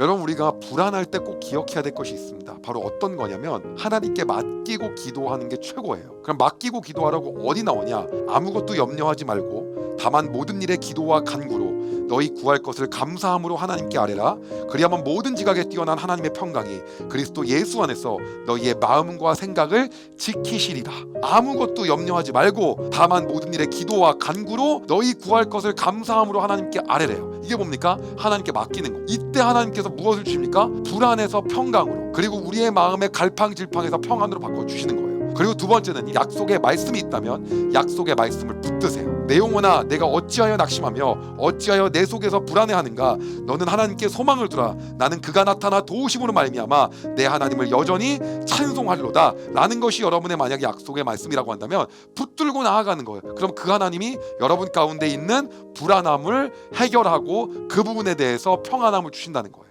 여러분 우리가 불안할 때 꼭 기억해야 될 것이 있습니다. 바로 어떤 거냐면 하나님께 맡기고 기도하는 게 최고예요. 그럼 맡기고 기도하라고 어디 나오냐? 아무것도 염려하지 말고 다만 모든 일에 기도와 간구로 너희 구할 것을 감사함으로 하나님께 아뢰라. 그리하면 모든 지각에 뛰어난 하나님의 평강이 그리스도 예수 안에서 너희의 마음과 생각을 지키시리라. 아무것도 염려하지 말고 다만 모든 일에 기도와 간구로 너희 구할 것을 감사함으로 하나님께 아뢰래요. 이게 뭡니까? 하나님께 맡기는 거. 이때 하나님께서 무엇을 주십니까? 불안에서 평강으로 그리고 우리의 마음의 갈팡질팡에서 평안으로 바꿔 주시는 거예요. 그리고 두 번째는 이 약속의 말씀이 있다면 약속의 말씀을 붙드세요. 내 영혼아 내가 어찌하여 낙심하며 어찌하여 내 속에서 불안해하는가? 너는 하나님께 소망을 두라. 나는 그가 나타나 도우심으로 말미암아 내 하나님을 여전히 찬송하리로다. 라는 것이 여러분의 만약에 약속의 말씀이라고 한다면 붙들고 나아가는 거예요. 그럼 그 하나님이 여러분 가운데 있는 불안함을 해결하고 그 부분에 대해서 평안함을 주신다는 거예요